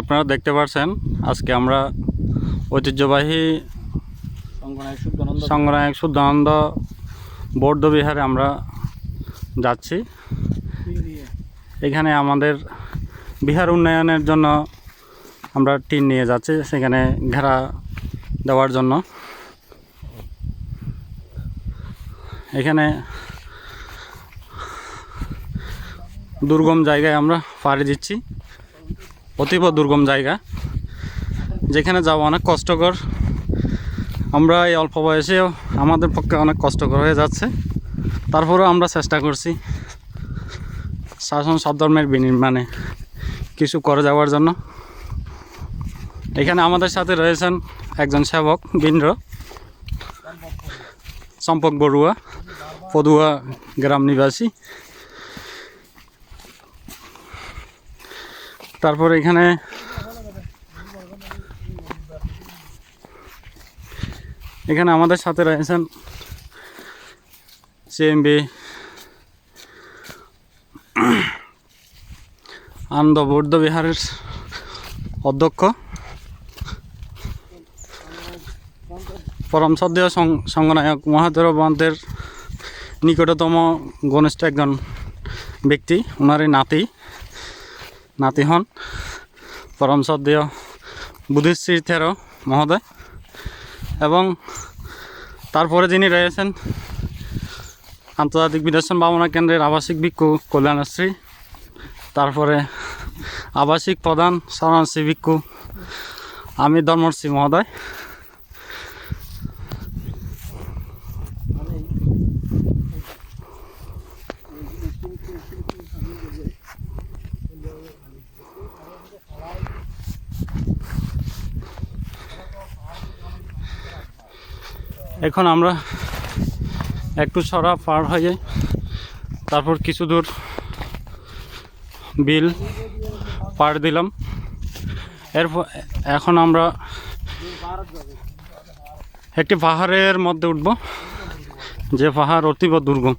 আপনারা দেখতে পাচ্ছেন আজকে আমরা ঐতিহ্যবাহী সংগনায় শুদ্ধানন্দ। সংগ্রামী শুদ্ধানন্দ বৌদ্ধ বিহারে আমরা যাচ্ছি। এখানে আমাদের বিহার উন্নয়নের জন্য আমরা টিন নিয়ে যাচ্ছি সেখানে ঘেরা দেওয়ার জন্য। এখানে দুর্গম জায়গায় আমরা পাড়ি দিচ্ছি। অতীব দুর্গম জায়গা। যেখানে যাওয়া অনেক কষ্টকর। আমরা এই অল্প বয়সেও আমাদের পক্ষে অনেক কষ্টকর হয়ে যাচ্ছে। তারপরেও আমরা চেষ্টা করছি শাসন সদ্ধর্মের বিনির্মাণে কিছু করে যাওয়ার জন্য। এখানে আমাদের সাথে রয়েছেন একজন সেবক, বীন্দ্র। চম্পক বড়ুয়া, পদুয়া গ্রাম নিবাসী। তারপর এখানে এখানে আমাদের সাথে রয়েছেন সিএমবি আনন্দ বৌদ্ধ বিহারের অধ্যক্ষ, পরম শ্রদ্ধেয় সং- সংগনায়ক মহাদেব বন্তের নিকটতম ঘনিষ্ঠ একজন ব্যক্তি ওনারই নাতি। নাতি হন। পরম শ্রদ্ধেয় বুদ্ধিশ্রী থেরো মহোদয়। এবং তারপরে যিনি রয়েছেন আন্তর্জাতিক বিদর্শন ভাবনা কেন্দ্রের আবাসিক ভিক্ষু কল্যাণশ্রী, তারপরে আবাসিক প্রধান শরণার্থী ভিক্ষু আমি ধর্মশ্রী মহোদয়। এখন আমরা একটু ছড়া পার হয়ে তারপর কিছু দূর বিল পার দিলাম। এরপর এখন আমরা একটি পাহাড়ের মধ্যে উঠব, যে পাহাড় অতীব দুর্গম।